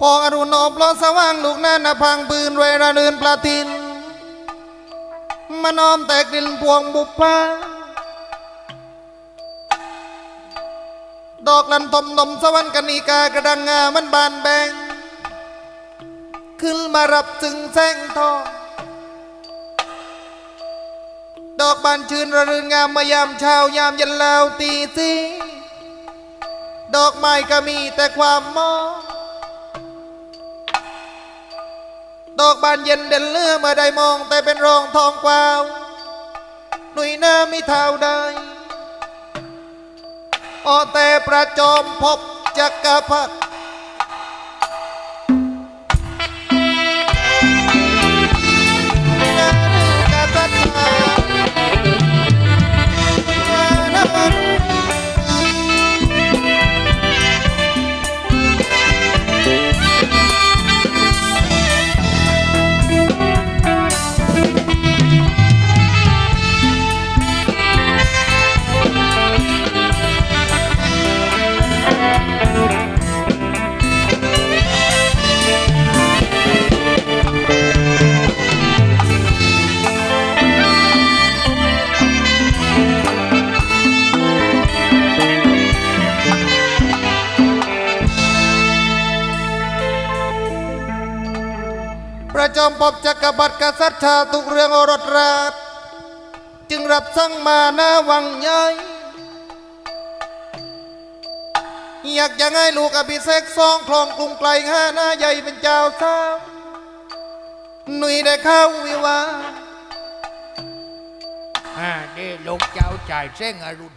พองอรุณอบล้อสว่างลูกนั้นนะพังปืนเวราเดินปลาทินมานอมแตกดินพวงบุพพาดอกลันทมนมสวรรค์กนิกากระดังงามันบานแบง ขึ้นมารับถึงแสงทอง ดอกบานชื่นระรื่นงามมายามเช้ายามเย็นแล้วตีสีดอกไม้ก็มีแต่ความมอง ดอกบานเย็นเด่นเลือเมื่อได้มองแต่เป็นรองทองกวาวหนุ่ยหน้าไม่เท่าใดออแต่ประจอมพบจักรพรรดิาทุกเรื่องโอรสราชจึงรับสั่งมาหน้าวังใหญ่อยากจะให้ลูกอภิเษกซองคลองกรุงไกลห้าหน้าใหญ่เป็นเจ้าสาวหนุ่ยได้เข้าวิวาห์อ่านี่ลูกเจ้าจ่ายเส้งอรุณ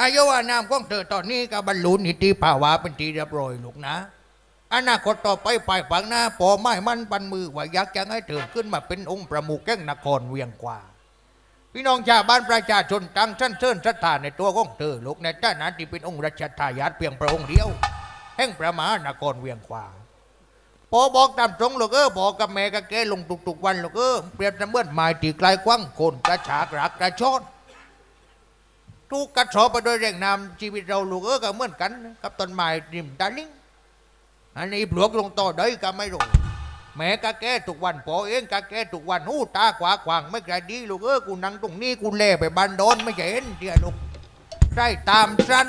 อายุวานามของเธอตอนนี้ก็บรรลุนิติภาวะเป็นทีเรียบร้อยลูกนะ อนาคตต่อไปไปฝังหน้าปอไม้มันปันมือว่าอยากจะให้เธอขึ้นมาเป็นองค์ประมุขแก่งนครเวียงกว่า พี่น้องชาวบ้านประชาชนตั้งชั้นเชิญศรัทธาในตัวของเธอลูกในฐานะที่เป็นองค์รัชทายาทเพียงพระองค์เดียว แห่งพระมานครเวียงกว่าพอบอกตามตรงลูกเออบอกกับแม่กับแกลงทุกๆวันลูกเออเปรียบเสมือนไม้ที่ไกลกว้างโคนกระฉากรักกระชอนทุกกระสอบไปโดยแรงนำชีวิตเราลูกเออก็เหมือนกัน กับต้นไม้ริมตาลิง อันนี้ปลวกลงต่อได้ก็ไม่รู้แม่กะแกทุกวันพอเองกะแกทุกวันหูตาขวาขวางไม่ไกลดีลูกเออกูนั่งตรงนี้กูเล่ไปบันโดนไม่เห็นเดียลูกใช่ตามฉัน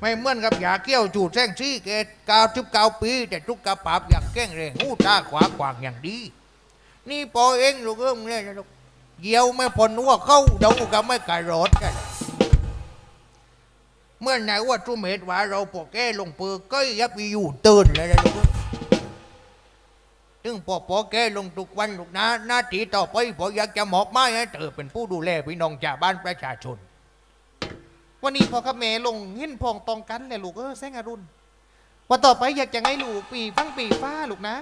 ไม่เหมือนกับยาเกี้ยวจูดแซงซี่เกตกาวทุบกาวปี แต่ทุกกระปับอย่างแก้งเรงหูตาขวาขวางอย่างดี นี่พอเองลูกเอ้มเนี่ยลูกเยี่ยวไม่พอนัวเข้าเดาก็ไม่กระโดดกัน เมื่อไหนว่าจุเมตว่าเราปอกแก้ลงปือก็ยับไปอยู่ตื่นเลยนะลูกเอ้ยถึงพอปอแก้ลงทุกวันลูกนะ หน้าที่ต่อไปพออยากจะหมอบไม้ให้เธอเป็นผู้ดูแลพี่น้องชาวบ้านประชาชน วันนี้พอกับแม่ลงเห็นพองตองกันเลยลูกเออแสงอรุณวันต่อไปอยากจะให้ลูกปีฟังปีฟ้าลูกนะ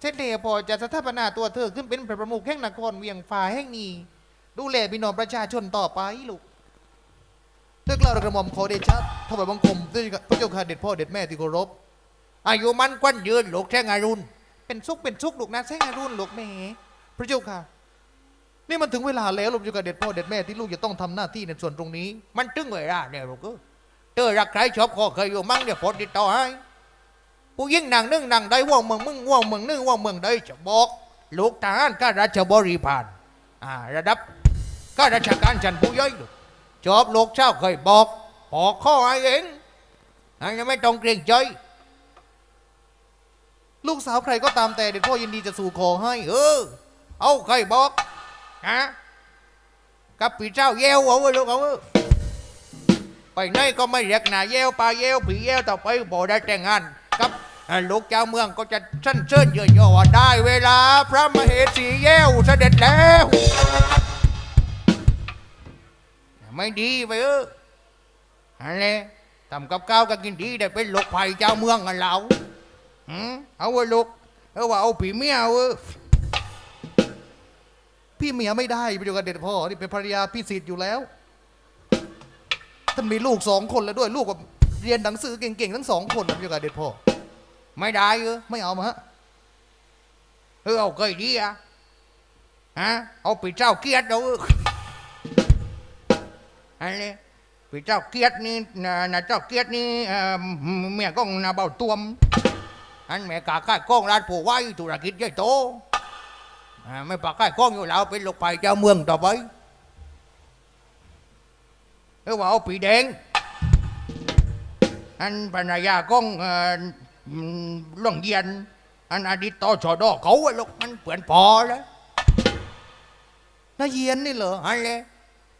เช่นเดียวพอจะสถาปนาตัวเธอขึ้นเป็นพระประมุขแห่งนครเวียงฟ้าแห่งนี้ ดูแลพี่น้องประชาชนต่อไปลูก เลือกเรากระหม่อมขอเดชะถวายบังคมด้วยพระเจ้าค่ะเด็ดพ่อเด็ดแม่ที่เคารพอายุมันกวันยืนลูกแท่งอารุณเป็นสุขเป็นสุขลูกนะแสงอารุณลูกแม่พระเจ้าค่ะ นี่มันถึงเวลาแล้วลูกเจ้าค่ะเด็ดพ่อเด็ดแม่ที่ลูกจะต้องทำหน้าที่ในส่วนตรงนี้ มันตึงเวลาเนี่ยลูกเอ้ยเธอรักใครชอบขอเคยอยู่มั่งเดี๋ยวผลติดต่อให้ผู้ยิ่งนางนึ่งนางได้ว่องเมืองมึงว่องเมืองนึ่งว่องเมืองได้จะบอกลูกทหารข้าราชบริพารอ่าระดับข้าราชการชั้นผู้ย่อยลูก ชอบลูกเจ้าเคยบอกพอข้อให้เองอันนี้ไม่ต้องเกรงใจลูกสาวใครก็ตามแต่เด็ดพ่อยินดีจะสู่ขอให้ เออ เอาเคยบอกฮะกับพี่เจ้าเยวเอาไว้ลูกเอาไว้ไปไหนก็ไม่เรียกหนาเยวปลาเยวผีเยวต่อไปพอได้แต่งงานกับลูกเจ้าเมืองก็จะสั้นเชิญเยอะๆว่าได้เวลา พระมเหสีเยวเสด็จแล้ว ไม่ดีไปเอออะไรทำกับข้าวก็กินดีได้เป็นลูกไผ่เจ้าเมืองกันเราหืมเอาไว้ลูกเอาว่าเอาผีเมียเอาเออพี่เมียไม่ได้ไปอยู่กับเด็ดพ่อนี่เป็นภรรยาพี่สิทธิ์อยู่แล้วท่านมีลูกสองคนแล้วด้วยลูกแบบเรียนหนังสือเก่งๆทั้งสองคนนะไปอยู่กับเด็ดพ่อไม่ได้เออไม่เอามาฮะเออเอาเคยดีอะฮะเอาปีเจ้าเกียรติเอาเอออะไรพี่เจ้าเกียรตินี่นะนะเจ้าเกียรตินี่เอ่อเมียก้องนาเบาตวมอันแม่กาค่ายก้องร้านผู้ไว้ธุรกิจใหญ่โตอ่าไม่ปากค่ายก้องอยู่แล้วเป็นลูกไปเจ้าเมืองต่อไปเออว่าเอาปีแดงอันภรรยาก้องเอ่ออืมหล่องเยียนอันอดีตต่อชอดอเขาอะลูกมันเปื่อนพอแล้วนาเยียนนี่เหรออันเลย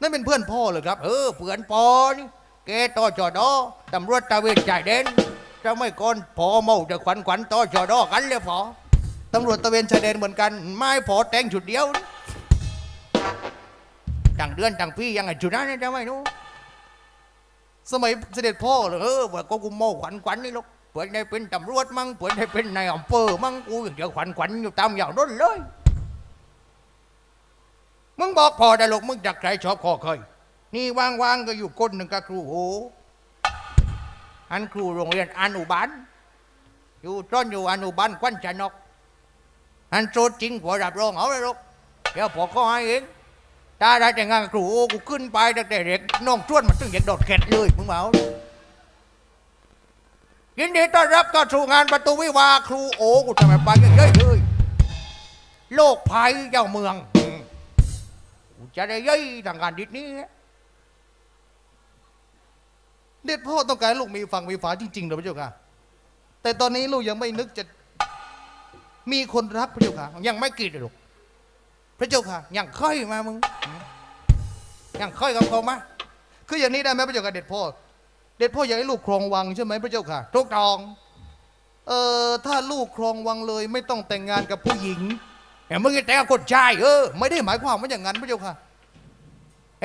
นั่นเป็นเพื่อนพ่อเหรอครับ เออเปื่อนพ่อนี่แกต่อชอดอตำรวจตระเวนชายแดนจะไม่ก่อนพอเมาจะขวัญขวัญต่อชอดอกันเลยพอตำรวจตระเวนชายแดนเหมือนกัน ไม่พอแต่งชุดเดียวนี่ตั้งเดือนตั้งปียังไงจุดนั้นจะไม่รู้สมัยเสด็จพ่อเหรอเออว่าก็กูโม่ขวัญขวัญนี่ลูกเปิดได้เป็นตำรวจมั่งเปิดได้เป็นนายอำเภอมั่งกูยังจะขวัญขวัญอยู่ตามอย่างนั้นเลย มึงบอกพอได้ลูกมึงจากใครชอบคอเคยนี่ว่างๆก็อยู่คนหนึ่งกับครูโหอันครูโรงเรียนอนุบาลอยู่ต้นอยู่อนุบาลควันชนกอันโจจริงพอรับรองเอาเลยลูกเดี๋ยวพอก็ให้เองถ้าได้แต่งงานกับครูโอ้กูขึ้นไปตั้งแต่เด็กน้องชวนมาตึงเด็กโดดเข็ดเลยมึงเอายินดีต้อนรับเข้าสู่งานประตูวิวาครูโอ้กูทำไมไปเยอะๆเลยโลกภัยเจ้าเมือง จะได้เย้ยทางการดิดนี้เด็ดพ่อต้องการให้ลูกมีฟังมีฝาจริงๆเหรอพระเจ้าค่ะ แต่ตอนนี้ลูกยังไม่นึกจะมีคนรักพระเจ้าค่ะ ยังไม่กินเลยลูกพระเจ้าค่ะยังค่อยมามึงอืมยังค่อยกับเขามาคืออย่างนี้ได้ไหมพระเจ้าค่ะเด็ดพ่อ เด็ดพ่ออยากให้ลูกครองวังใช่ไหมพระเจ้าค่ะทุกทองเอ่อถ้าลูกครองวังเลยไม่ต้องแต่งงานกับผู้หญิงเห็นมึงจะแต่งกับคนชายเออไม่ได้หมายความว่าอย่างนั้นพระเจ้าค่ะเ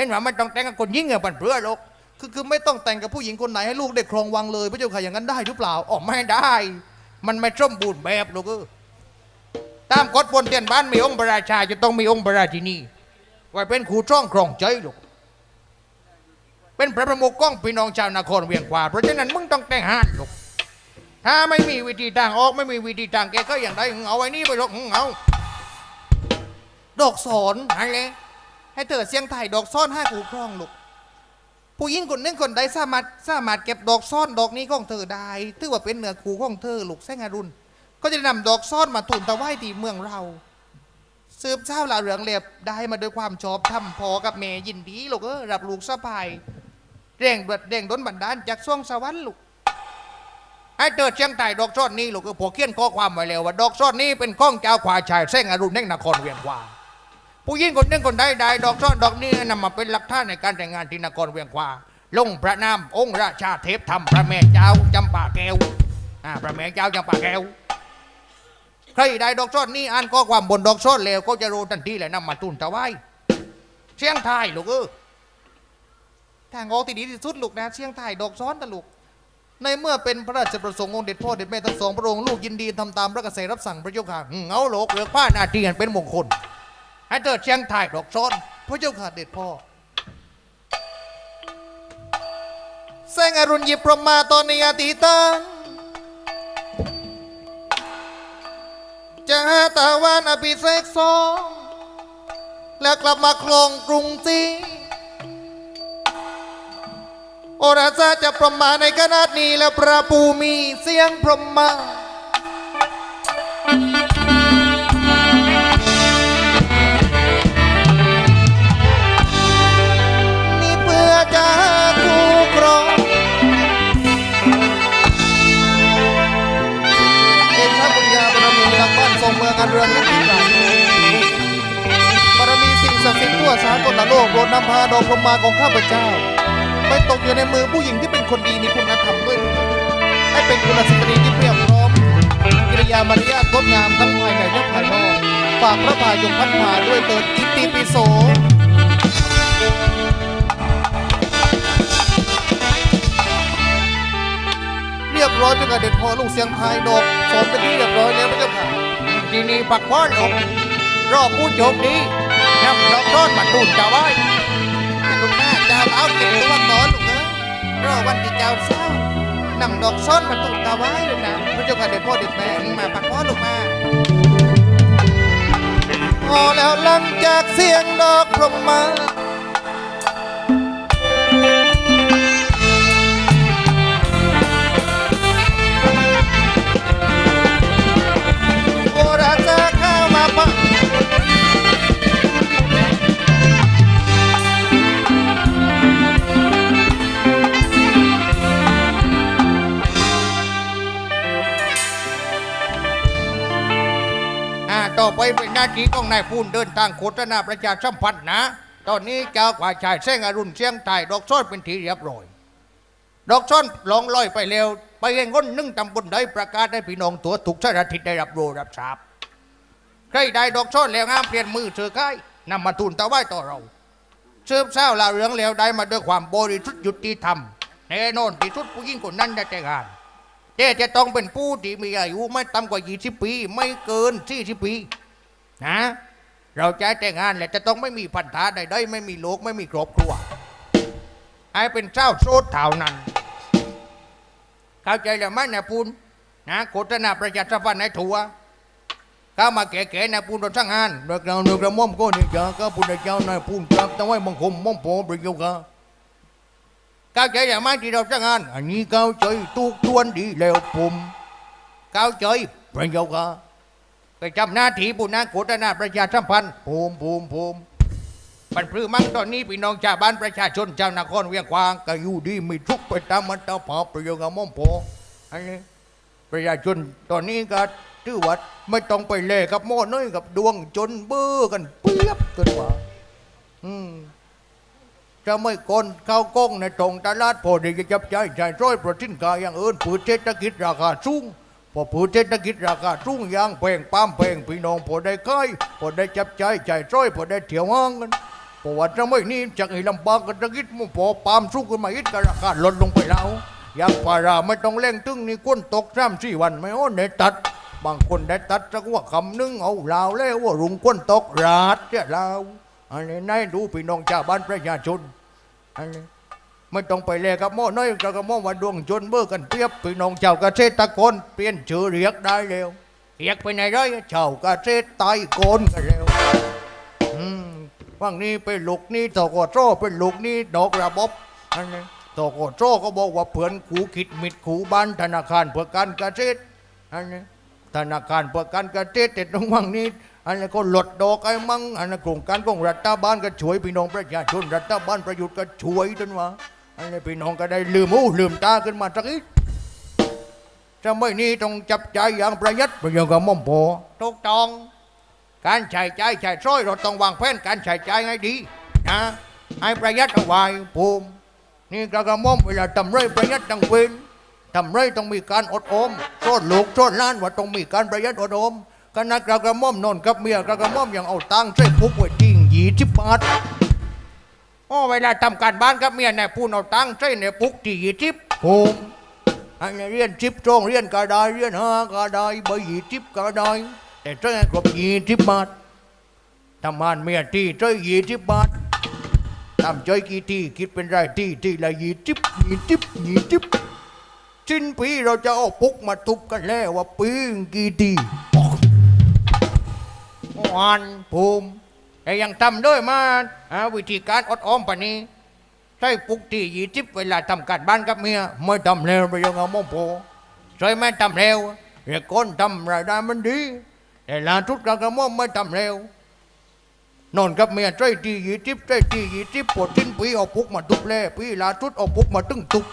ห็นว่ามันต้องแต่งกับคนยิ่งเงปันเพื่อลูกคือคือไม่ต้องแต่งกับผู้หญิงคนไหนให้ลูกได้ครองวังเลยพระเจ้าค่ะอย่างนั้นได้หรือเปล่าออไม่ได้ มันไม่สมบูรณ์แบบลูกเออตามกฎบนเตียนบ้านมีองค์พระราชาจะต้องมีองค์พระราชินีไว้เป็นครูช่องครองใจลูกเป็นพระประมุขก้องพี่น้องชาวนครเวียงขวาเพราะฉะนั้นมึงต้องแต่งหานลูกถ้าไม่มีวิธีทางออกไม่มีวิธีทางแกก็อย่างไรเอาไว้นี่ไปลูกเอาดอกสอนอะไร ให้เธอเสียงไทยดอกซ่อนห้ากูครองลูกผู้หญิงคนหนึ่งคนใดสามารถสามารถเก็บดอกซ่อนดอกนี้ของเธอได้ถือว่าเป็นเหนือคู่ของเธอลูกแซงอรุณก็จะนำดอกซ่อนมาทูลถวายตีเมืองเราสืบเช้าลาเหลืองเล็บได้มาด้วยความชอบธรรมพอกับเมยินดีลูกเออรับลูกสะพายเร่งเบิดเร่งดนบันดาลจากช่วงสวรรค์ลูกให้เติดเชียงไต่ดอกซ่อนนี้ลูกคือพอเขียนข้อความไว้แล้วว่าดอกซ่อนนี้เป็นข้องเจ้าขวายชายแซงอรุณแห่งนครเวียงขวา ผู้หญิงคนหนึ่งคนใดใดดอกซ่อดอกนี้นำมาเป็นหลักฐานในการแต่งงานที่นครเวียงขวาลงพระนามองค์ราชาเทพธรรมพระแม่เจ้าจำปาแก้วอ่าพระแม่เจ้าจำปาแก้วใครใดดอกซ่อนี้อ่านข้อความบนดอกซ่อนแล้วก็จะรู้ทันทีเลยนำมาตุนถวายเชียงไทยลูกเออทางออกที่ดีที่สุดลูกนะเชียงไทยดอกซ้อนตะลูกในเมื่อเป็นพระราชประสงค์องค์เด็ดพ่อเด็ดแม่ทั้งสองพระองค์ลูกยินดีทำตามพระกระแสรับสั่งพระเจ้าค่ะเอาโลกเลือกผ้าหน้าที่อันเป็นมงคล ให้เติดเชียงไทยดอกซ่อนพระเจ้าค่ะเด็ดพ่อแสงอรุณหยิบพรมมาตอนในอาทิตังจะหาตาวันอภิเษกสองแล้วกลับมาครองกรุงศรีโอราซาจะพรมมาในขนาดนี้แล้วพระปูมีเสียงพรมมา ศักดิ์สิทธิ์ทั่วสากลโลกโปรดนำพาดอกพรมาของข้าพเจ้าไปตกอยู่ในมือผู้หญิงที่เป็นคนดีมีคุณธรรมด้วย ให้เป็นกุลสตรีที่เพียบพร้อมกิริยามารยาทงดงามทั้งภายในและภายนอกฝากพระพายงพันพาด้วยเติดอิติปิโสเรียบร้อยเป็นการเด็ดพอลูกเสียงไทายดอกสอนเป็นที่เรียบร้อยแล้วพระเจ้าค่ะทีนี้ปักพ้อนอกรอบผู้โชคดี นำดอกซ่อนมาตุนถวายลูกหน้าเจ้าเอาเก็บตัวก่อนลูกเอ้ยรอวันที่เจ้าเศร้านำดอกซ้อนมาตุนตาไว้ลูกนะพระเจ้าค่ะเด็ดพ่อเด็ดแม่มาปักพ่อลูกมาพอแล้วหลังจากเสียงดอกพรมมา ต่อไปเป็นหน้าที่ของนายพูนเดินทางโฆษณาประชาสัมพันธ์นะ ตอนนี้เจ้ากว่าชายแซงอรุณเชียงไทยดอกซ้อนเป็นทีเรียบร้อย ดอกซ้อนลองลอยไปเร็ว ไปเองก้นนึ่งตำบลใดประกาศให้พี่น้องตัวถูกชาติได้รับรู้รับทราบใครได้ดอกซ้อนแล้วงามเปลี่ยนมือเสือใกล้นำมาทูลตะไว้ต่อเราเชื่อมเศร้าลาเรืองแล้วได้มาด้วยความบริสุทธิ์ยุติธรรมแน่นอนที่สุดผู้หญิงคนนั้นได้แต่งงาน เจ๊จะต้องเป็นผู้ที่มีอายุไม่ต่ำกว่า 20 ปี ไม่เกิน 40 ปีนะเราจะแต่งงานและจะต้องไม่มีพันธะใดๆไม่มีโลกไม่มีครอบครัวไอ้เป็นเจ้าโซดเท่านั้น เข้าใจแล้วไหมนะปูนนะโฆษณาประชาสัมพันธ์ในทัวเข้ามาแก่ๆนะปูนโดนสั่งงานเด็กเราเด็กเราม่อมก็นี่จ้าก็ปูนเจ้านายปูนครับต้องไว้บังคมม่อมโผล่ประโยคครับ เข้าใจอย่างไหมที่เราจะงาน อันนี้เข้าใจทุกทวนดีแล้วผมเข้าใจประโยคอะไปจำหน้าที่บุญนะโฆษณาประชาสัมพันธ์ผมผมผมปันพรือมั่งตอนนี้พี่น้องชาวบ้านประชาชนชาวนครเวียงควางก็อยู่ดีมีทุกข์ไปตามมันตาผาประโยคอะม่อมโพอันนี้ประชาชนตอนนี้ก็ถือว่าไม่ต้องไปเล่กับโม่น้อยกับดวงจนเบื่อกันเปียบกันว่าอืม จะไม่คนเข้ากล้องในตรงตลาดพอดีจะจับใจายจ่ายร้อยประทินกาอย่างอื่นผืนเศรษฐกิจราคาสูงพอผืนเศรษฐกิจราคาสูงอย่างแพงป้ามแพงพี่น้องพอได้ค่ายพอได้จับใจายจ่ายร้อยพอได้เที่ยวห้างกันเพราะว่าจะไม่นี่จากให้ลำบากกันตะกิดมันพอปามสูงขึ้นมาอีกก็ราคาลดลงไปแล้วอย่างปลาราไม่ต้องเร่งตึงนี่ก้นตกสามสี่วันไม่อ้อนตัด บางคนได้ตัดสักว่าคำนึงเอาลาวแล้วว่ารุงก้นตกราดเจ้าลาว อันนี้นายดูพี่น้องชาวบ้านประชาชนอันนี้ไม่ต้องไปแลกกับหม้อน้อยกับหม้อว่าดวงจนเบื่อกันเปรียบพี่น้องชาวเกษตรกรเปลี่ยนชื่อเรียกได้แล้วเรียกไปไหนได้ชาวเกษตรไตโกนกันแล้วอืมว่างนี้เป็นลูกนี้ตอกโจ้เป็นลูกนี้ดอกระบบอันนี้ตกโจ้ก็บอกว่าเพื่อนขูคิดมิดขูบ้านธนาคารเพื่อการเกษตรอันนี้ธนาคารเพื่อการเกษตรแต่ตรงว่างนี้ อันนี้ก็หลดดอกไอ้มั่งอันนี้โครงการของรัฐบาลก็ช่วยพี่น้องประชาชนรัฐบาลประยุทธ์ก็ช่วยจนว่าอันนี้พี่น้องก็ได้ลืมหูลืมตาขึ้นมาสักนิดจะไม่นี้ต้องจับใจอย่างประหยัดประโยชน์กับม่อมโพถูกต้อง การใช้ใจใช้ซ้อยเราต้องวางแผนการใช้ใจายให้ดีนะให้ประหยัดเอาไว้ภูมินี่กระม่อมเวลาทำไรประหยัดต้องเป็นทำไรต้องมีการอดอมโทษลูกโทษล้านว่าต้องมีการประหยัดอดอม ขณะกระกระม่อมนอนกับเมียกระกระม่อมยังเอาตังค์ใส่ปุกไว้จริงยี่สิบบาทโอ้เวลาทำการบ้านกับเมียเนี่ยพูนเอาตังค์ใส่ในปุกที่ยี่สิบโฮมอันนี้เรียนชิปตรงเรียนก็ไดเรียนหาก็ไดใบหยี่สิบก็ไดแต่ใส่ให้ครบยี่สิบบาททำงานเมียที่ใส่ยี่สิบบาททำใจกี่ที่คิดเป็นไรที่ที่ละยี่สิบยี่สิบยี่สิบสิ้นปีเราจะเอาปุกมาทุบกันแล้วว่าปีกี่ที อ่อนภูมิแต่ยังทำด้วยมาหาวิธีการอดออมปานนี้ใช้ปุกที่ยี่สิบเวลาทำการบ้านกับเมียไม่ทำเร็วไปยังเอาโมโพใช่ไหมทำเร็วเรียกคนทำรายได้มันดี แต่ลาทุกกระกระหม่อมไม่ทำเร็วนอนกับเมียใช้ที่ยี่สิบใช้ที่ยี่สิบปวดสิ้นปีเอาปุกมาทุบแล่ปีลาทุดเอาปุกมาตึงทุบ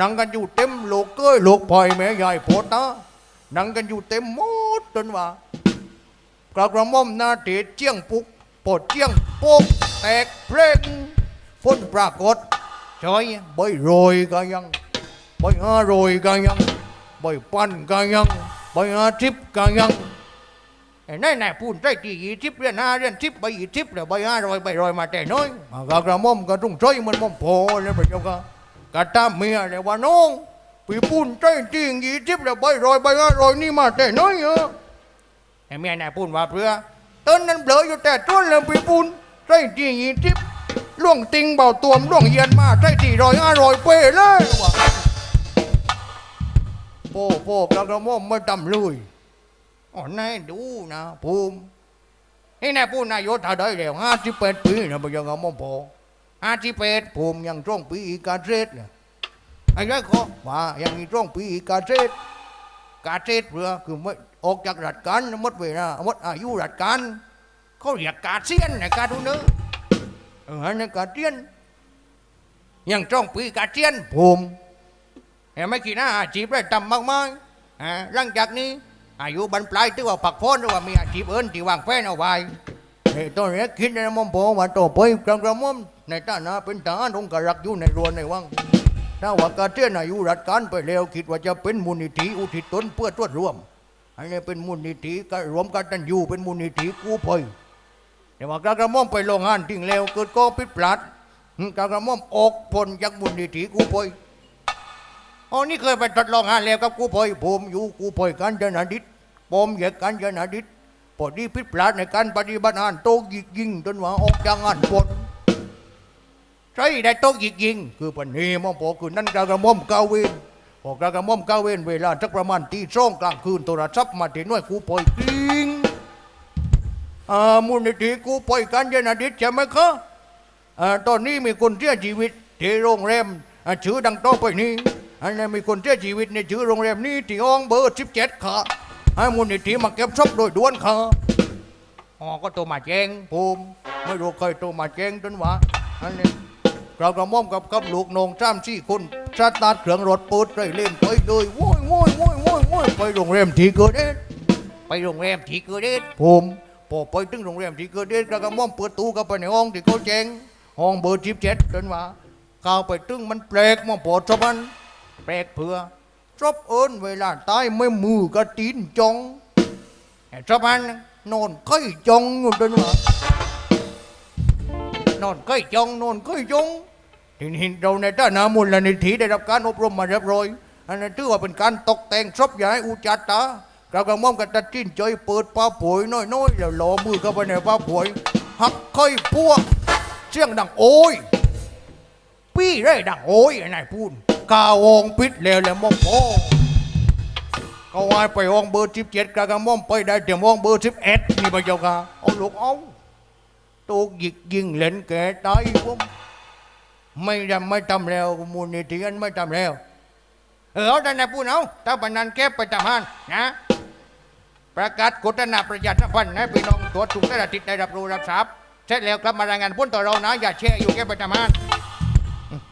นั่งกันอยู่เต็มโลกเก้ยโลกพลอยแม่ใหญ่โพตานั่งกันอยู่เต็มหมดจนว่า กระกระม่อมนาเตเจียงปุกปดเจียงป๊กแตกเพลงฝนปรากฏใช่ใบโรยก็ยังใบห้าโรยก็ยังใบปั้นก็ยังใบห้าทิพก็ยังไอ้นายนายพูดได้ที่ยี่ทิพเรียนห้าเรียนทิพใบยี่ทิพแล้วใบห้าโรยใบโรยมาแต่น้อยมากระกระม่อมก็ต้องใช้มันม่อมโพแล้วพระเจ้าค่ะกระตามเมียเลยว่าน้องปีปุ่นใจจริงอีทิพแล้วใบโรยใบห้าโรยนี่มาแต่น้อยเหรอ ไอ้เมียนายพูดว่าเพื่อต้นนั้นเบลออยู่แต่ต้นเลยปีปูนใส่ที่ยีทิพย์ล่วงติงเบาตัวมล่วงเยียนมาใส่ที่รอยอร่อยเป้เลยว่ะโป้โป้กระกระม่อมไม่ดำเลยอ๋อนายดูนะภูมินี่นายพูดนายโยธาได้แล้วห้าสิบแปดปีนะไม่ยังกระม่อมพอห้าสิบแปดภูมิยังจ้องปีกาเซ็ดเนี่ยไอ้ยัยก็ว่ายังมีจ้องปีกาเซ็ดกาเทศเรือคือไม่ ออกจากรัฐการหมดเวลาหมดอายุรัฐการเขาเรียกกาเซียนนะกาดูเนื้อเออนั่นกาเซียนยังจ้องปีกาเซียนผมเห็นไหม่กี่หน้าอาชีพได้ต่ำมากมายอ่าหลังจากนี้ อายุบรรปลายที่ว่าผักพ้นหรือว่ามีอาชีพเอิญที่วางแผนเอาไว้ในตอนนี้คิดในมอมโปว่าต่อไปกระกระม่อมในฐานะเป็นทหารองค์กรักอยู่ในรวนในวังถ้าว่ากาเกษียณอายุราชการไปแล้วคิดว่าจะเป็นมูลนิธิอุทิศตนเพื่อตรวจรวม อันนี้เป็นมูลนิธิก็รวมกันตันอยู่เป็นมูลนิธิกู้ภัยแต่ว่ากระกระม่อมไปโรงงานทิ้งแล้วเกิดก็ผิดพลาดกระกระม่อมออกพ้นจากมูลนิธิกู้ภัยอ๋อนี่เคยไปทดลองงานแล้วกับกู้ภัยผมอยู่กู้ภัยกันจนาดิษผมเหยียกกันจนาดิษพอดีผิดพลาดในการปฏิบัติงานโต๊ะยิงยิงจนว่าออกจากงานพ้นใช่ได้โต๊ะยิงยิง คือปันนี้มองพอคือนั่นกระหม่อมกาเวน พอกระหม่อมกาเวนเวลาสักประมาณตีสองกลางคืนโทรศัพท์มาที่หน่วยกู้ภัยกริงอ่ามูลนิธิกู้ภัยกันยนาดิษใช่ไหมคะอ่าตอนนี้มีคนเสียชีวิตที่โรงแรมอ่าชื่อดังโต๊ะไปนี้อันนี้มีคนเสียชีวิตในชื่อโรงแรมนี้ที่ห้องเบอร์สิบเจ็ดค่ะให้มูลนิธิมาเก็บศพโดยด่วนค่ะอ๋อก็โทรมาแจ้งผมไม่รู้ใครโทรมาแจ้งจนว่าอันนี้เรากระหม่อมกับกับลูกนงจ้ามสี่คน สตาร์ทเครื่องรถปืดไรเล่นไปเลยโว้ยโว้ยโว้ยโว้ยโว้ยไปโรงแรมที่เกิดเหตุไปโรงแรมที่เกิดเหตุผมพอไปถึงโรงแรมที่เกิดเหตุเรากระหม่อมเปิดตู้เข้าไปในห้องที่เขาแจ้งห้องเบอร์สิบเจ็ดจนว่าเข้าไปถึงมันแปลกมั่งปอดสมันแปลกเพื่อจบเอิญเวลาตายไม่มือกระตีนจองไอ้ชาวบ้านนอนก้อยจงอยู่ด้วยว่านอนก้อยจงนอนก้อยจง ทีนี้เราในฐานะมูลนิธิได้รับการอบรมมาเรียบร้อยอันนั้นถือว่าเป็นการตกแต่งศพอย่าให้อุจจาตาเรากระหม่อมกันตัดสินใจเปิดป้าผวยน้อยๆแล้วล่อมือเข้าไปในป้าผวยหักค่อยพวกเสียงดังโอ้ยปี้ได้ดังโอ้ยนายพูดกาวงปิดแล้วแล้วมองโอเขาว่าไปห้องเบอร์สิบเจ็ดการะม่อมไปได้แต่ห้องเบอร์สิบเอ็ดนี่พระเจ้าค่ะเอาลูกเอาตูกยิกยิงเล่นแกตายผม ไม่ทำไม่ทำแล้วมูลนิธิอันไม่ทำแล้ว เออเอาแต่นายพูดเอาถ้าปนนันแก้ไปทำหันนะ ประกาศกฎนาประหยัดสัมพันธ์ให้พี่น้องตัวถูกได้รับติดได้รับรู้รับทราบเสร็จแล้วกลับมารายงานพ้นต่อเรานะ อย่าแช่อยู่แก้ไปทำหัน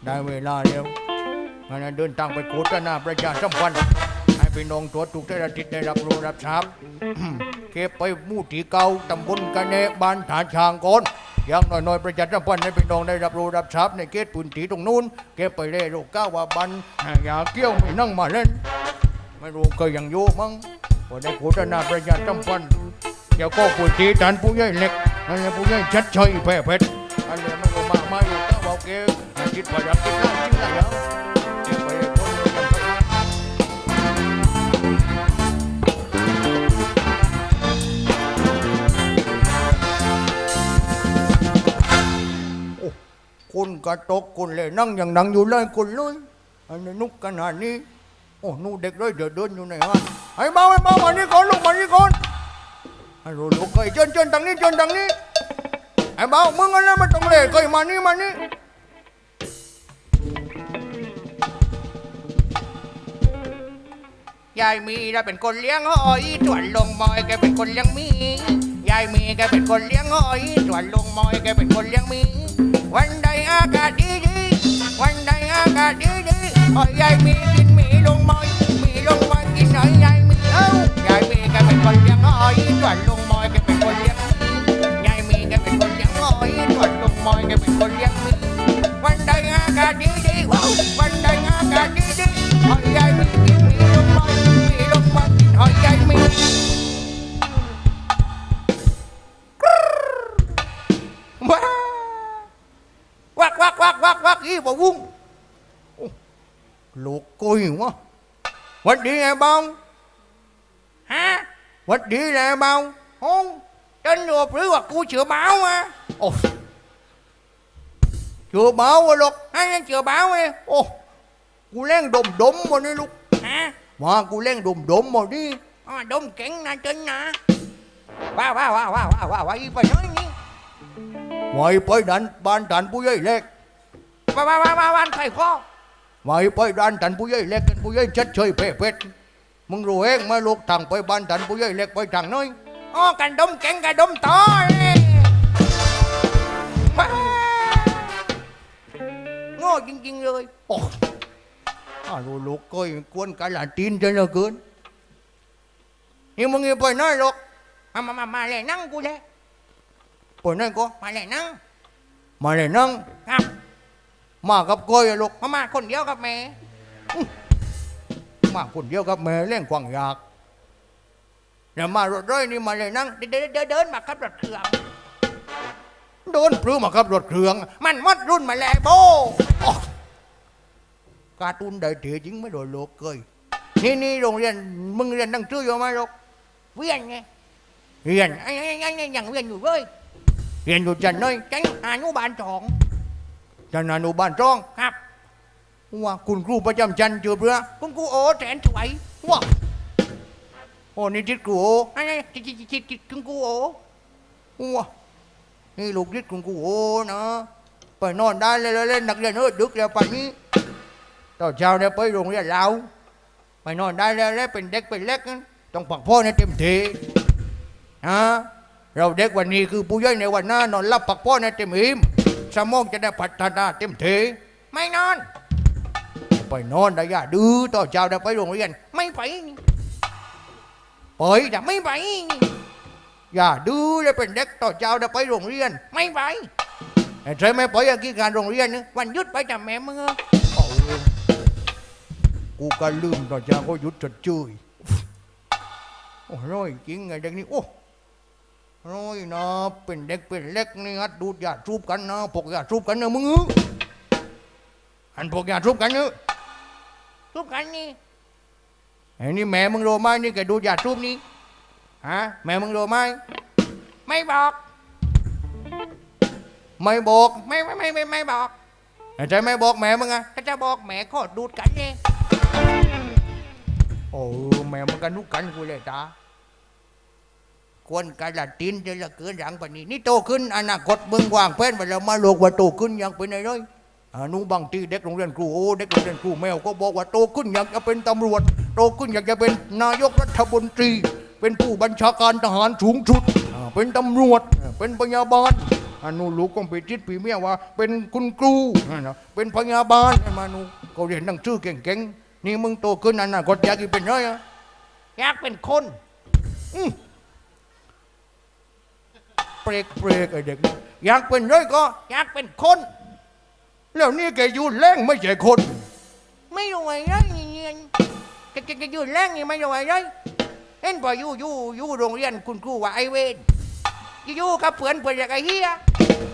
ได้เวลาแล้วงั้นเดินทางไปกฎนาประหยัดสัมพันธ์ให้พี่น้องตัวถูกได้รับติดได้รับรู้รับทราบเก็บไปมู่ที่เก่าตำบลกันเนบานฐานช้างก่อน อย่างน้อยๆประจัดสัมพันธ์ให้พี่น้องได้รับรู้รับทราบในเขตพื้นที่ตรงนู้นเก็บไปเร่รูก้าวว่าบันอย่าเกี้ยวไม่นั่งมาเล่น ไม่รู้ก็ยังอยู่มั้งพอได้โฆษณาประจัดสัมพันธ์เดี๋ยวก็พื้นที่ฐานผู้ใหญ่เล็กอันนี้ผู้ใหญ่ชัดชัยแพร่เพชรอันนี้มันก็มามาอยู่ก้าวเอาเกลคิดว่าอยากคิดได้จริงไร คนกระตกคนเลยนั่งอย่างนั่งอยู่เลยคนเลยอันนี้นุกขนาดนี้โอ้นู่นเด็กเลยเดินเดินอยู่ไหนวะไอ้เมาไอ้เมามานี่ก่อนลูกมานี่ก่อนไอ้รู้ลูกเคยเชิญเชิญทางนี้เชิญทางนี้ไอ้เมามึงอะไรม่ต้องเลยเคยมานี่มานี่ยายมีเราเป็นคนเลี้ยงหอยส่วนลงมอยแกเป็นคนเลี้ยงมียายมีแกเป็นคนเลี้ยงหอยส่วนลงมอยแกเป็นคนเลี้ยงมีวัน ใดอากาศดีดีวันใดอากาศดีดีหอยยายมีกินหมีลงมอยหมีลงมอยกินหอยยายมีเอ้ายายมีแกเป็นคนเลี้ยงหอยส่วนลงมอ วักวักวักอีบ่วุ้งโอ้ลูกกุยวะหวัดดีไอ้เบาฮะหวัดดีไอ้เบาโอ้ฉันรู้หรือว่ากูเชื่อเบาอะโอ้เชื่อเบาวะลูกให้ฉันเมดมๆวันนี้ลูกฮะว่ากูเล่งดมดมๆวันนี้อ๋อดมเก่งนะจนนะว้าวว้าวว้าวว้าวว้าวว้าวว้าวอีไปน้อยนี่ไว้ไปดันบ้านดันผู้ใหญ่เล็กมามามามาบ้านไข่ข้อไว้ไปดันดันผู้ใหญ่เล็กกันผู้ใหญ่ชัดเฉยเพ่เพชรมึงรู้เองไหมาลูกทางไปบ้านดันผู้ใหญ่เล็กไปทางน้อยอ๋อกันดมแกงกันดมต่อเลยว้าโง่จริง ๆ เลยโอ้อ้าวลูกก็ยังกวนกันหลานตีนจนเหลือเกินนี่มึงอย่าไปไหน้อยหรอกมามามามาเลยนั่งกูเลยไปไหน้อยก็มาเลยนั่งมาเลยนั่งครับ มากับก้อยลูกมามาคนเดียวกับแม่มาคนเดียวกับแม่เล่นกวางอยากแล้วมารถร้อยนี่มาเลยนั่งเดินเดินเดินมาขับรถเครื่องโดนปลื้มมากับรถเครื่อง มันหมดรุ่นมาแล้วโบการ์ตูนได้เถียจริงไม่โดนโลกเกยนี่นี่โรงเรียนมึงเรียนหนังสืออยู่ไหมลูกเวียนไงเรียนไอ้ไอ้ไอ้ยังเวียนอยู่เลยเรียนอยู่จันน้อยจังอนุบาลสอง จันนานุบาลจ้องครับว่าคุณครูประจำจันเจอเพื่อคุณครูโอแสนสวยว้าโอ้นี่ทิศครูโอไอ้ไอ้จิตจิตจิตจิตคุณครูโอว้านี่ลูกทิศคุณครูโอนะไปนอนได้เลยเล่นนักเรียนเออดึกแล้วไปนี้ตอนเช้าเนี่ยไปโรงเรียนเราไปนอนได้แล้วแล้วเป็นเด็กเป็นเล็กนะต้องผักพ่อในเต็มทีนะเราเด็กวันนี้คือผู้ใหญ่ในวันหน้านอนรับผักพ่อในเต็มอิ่ม สมองจะได้พัฒนาเต็มทีไม่นอน ไปนอนได้อย่าดื้อตอนเช้าได้ไปโรงเรียน ไม่ไปไปจะไม่ไปอย่าดื้อเลยเป็นเด็กตอนเช้าได้ไปโรงเรียน ไม่ไปแต่ใช่ไหมไปอย่างกี่การโรงเรียนนึงวันหยุดไปแต่แม่มึงอะเอากูก็ลืมตอนเช้าก็หยุดจดจุยโอ้ร้อยจริงไงเด็กนี่โอ้ ร้อยนะเป็นเด็กเป็นเล็กนี่ฮัดดูดยาสูบกันนะพวกยาสูบกันนะมึงอันพวกยาสูบกันเนอะทุกกันนี่ไอ้นี่แม่มึงรู้ไหมนี่แกดูดยาสูบนี่ฮะแม่มึงรู้ไหมไม่บอก ไม่บอกไม่ไม่ไม่ไม่ไม่บอกแต่ใช่ไหมบอกแม่มึงอะถ้าจะบอกแม่ขอดูดกันเนี่ยโอ้แม่มึงกันนุกกันกูเลยตา ควรกันละตินจะละเกินอย่างปานนี้นี่โตขึ้นอนาคตมึงวางแผนไว้แล้วมาโลกว่าโตขึ้นอยังเป็นไงเลยอานุบางทีเด็กโรงเรียนครูโอ้เด็กโรงเรียนครูแมวก็บอกว่าโตขึ้นอยากจะเป็นตำรวจ โตขึ้นอยากจะเป็นนายกรัฐมนตรี เป็นผู้บัญชาการทหารสูงสุด เป็นตำรวจ เป็นพยาบาลอานุลูกก็ไปจิตปีเมียว่า เป็นคุณครูเป็นพยาบาลมานุก็เรียนหนังสือเก่งๆนี่มึงโตขึ้นอนาคตอยากจะเป็นอะไรอยากเป็นคนเป รกเปรกไอ้เด็กนี่อยากเป็นไรก็อยากเป็นคน แล้วนี่แกอยู่แรงไม่ใช่คน ไม่รู้อะไรเงี้ยแกแกแกยืนแรงนี่ไม่รู้อะไรเห็นพออยู่อยู่อยู่โรงเรียนคุณครูว่าไอเวนอยู่กับเพื่อนเพื่อนอยากไอเฮีย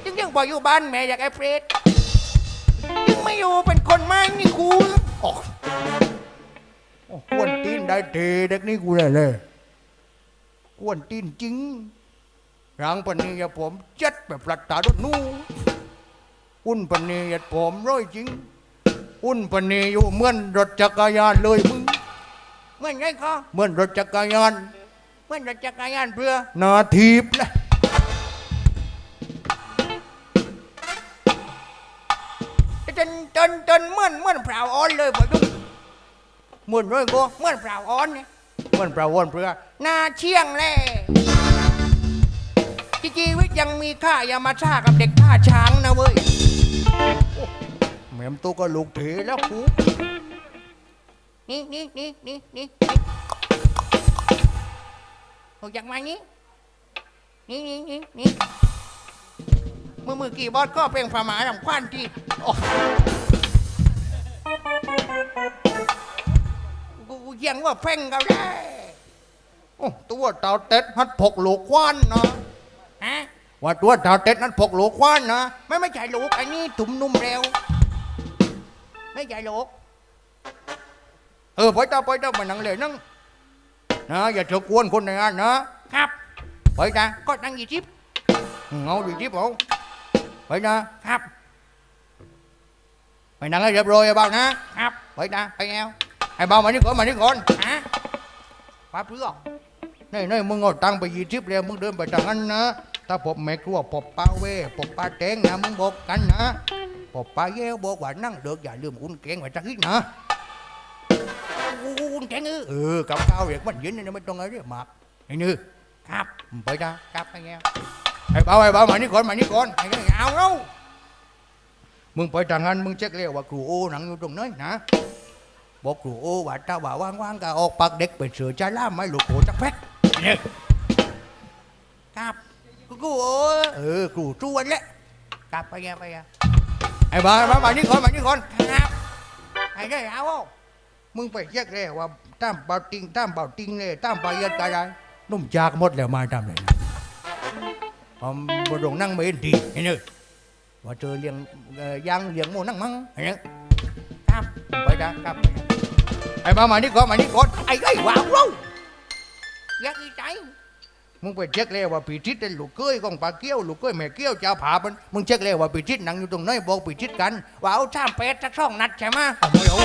จึงยังพออยู่บ้านแม่อยากไอเปรตจึงไม่อยู่เป็นคนไม่นี่ครูโอ้โอ้กวนตีนได้เทเด็กนี่กูเลยเลยกวนตีนจริง รังปนนีอย่าผมเจัดแบบปลัดตารถนู่อุ่นปนนีอย่าผมร้อยจริง อุ่นปนีอยู่เหมือนรถจักรยานเลยมึงเหมือนไงก็เหมือนรถจักรยานเหมือนรถจักรยานเพื่อนาทีบเลยจนจนจนเหมือนเหมือนเปล่าอ่อนเลยพอดูเหมือนร้อยก็เหมือนเปล่าอ่อนเนี่ยเหมือนประวันเพื่อนาเชียงแล่ที่ ชีวิตยังมีค่าอย่ามาช่ากับเด็กท่าช้างนะเว้ยแม่มตัวก็ลูกเถแล้วกูนี่นี่นี่นี่นี่ออกจากมานี้นี่นี่นี่นี่มือมือกี่บอสก็เป็นฝ่าหมาลำควันที่โอ้กูยังว่าเพ่งกันได้ตัวเต่าเต็ดฮัดพกโลควานเนาะ ฮะว่าตัวเต่าเต็ดนั้นพกโลควานนะไม่ไม่ใช่ลูกอันนี้ถุ่มนุ่มเร็ว ไม่ใช่ลูกเออไปตาไปตามานั่งเลยนั่งนะอย่าเถอะกวนคนในงานนะครับไปนะก็นั่งยี่สิบเงาดีที่ผมไปนะครับไปนั่งให้เรียบร้อยไอ้เบานะครับไปนะไปแอวไอ้เบามานี่ก่อนมานี่ก่อนฮะป้าเพื่อนี่นี่มึงเอาตังค์ไปยี่สิบแล้วมึงเดินไปทางนั้นนะ ถ้าผมแม่ครัวผมป้าเว่ผมป้าแตงนะมึงบอกกันนะผมป้าเย่บอกว่านั่งเด็กอย่าลืมคุณเก่งไว้จักนิดนะกูกูแกงเออเออกับข้าวเรียกมันเย็นนี่ไม่ต้องอะไรเรียกหมากไอ้นี่ครับไปนะครับไอ้เงี้ยไอ้เบาไอ้เบามานี่ก่อนมานี่ก่อนไอ้เงี้ยเอาแล้วมึงไปทางนั้นมึงเช็คเรียกว่าครูโอหนังอยู่ตรงนั้นนะบอกครูโอว่าถ้าว่าว่างๆก็ออกปากเด็กไปเสือจล่ามไม่หลูกโขจะแพ็กเนี่ยครับ กูโอ้เออครูชวนแหละกลับไปแกไปแกไอ้บ้ามามานี่ก่อนมานี่ก่อนครับไอ้ได้เอาเอามึงไปเช็คเลยว่าตั้มเบาติงตั้มเบาติงเลยตั้มไปยัดกันอะไรนุ่มจากหมดแล้วมาทำเลยผมบรงนั่งไม่เห็นดีเห็นไหมว่าเจอเลี้ยงเอ่อยางเลี้ยงหมูนั่งมั้งเห็นไหมครับไปจ้ะครับไอ้บ้ามานี่ก่อนมานี่ก่อนไอ้ได้ว้าวเราอยากอีใจ มึงไปเช็คเลยว่าปีชิดเป็นลูกเกยของปลาเกี้ยวลูกเกยแม่เกี้ยวเจ้าผามันมึงเช็คเลยว่าปีชิดนั่งอยู่ตรงไหนบอกปีชิดกันว่าเอาช่ามเป็ดสักสองนัดใช่ไหมเอาไม่เอา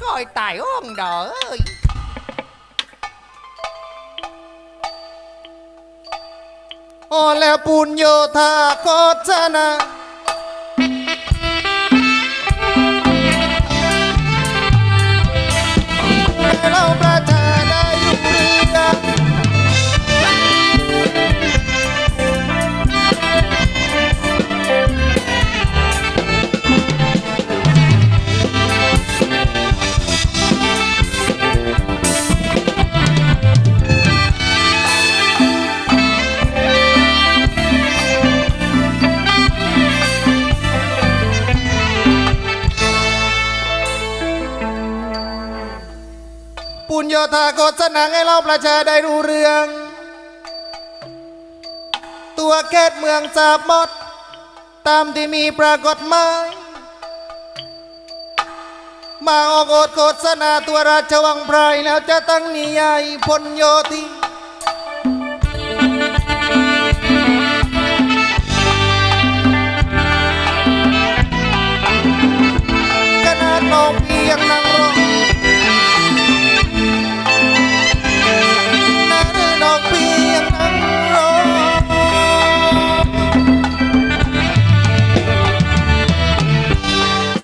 ก็ไอ้ตายอ้องดอเอ้ยอ๋อแล้วปุญโยธาโคจนา ญโยธาโฆษณาให้เราประชาได้รู้เรื่อง ตัวเขตเมืองสาบหมด ตามที่มีปรากฏมามาออกโอดโฆษณาตัวราชวังไพรแล้วจะตั้งนิยายพลโยธี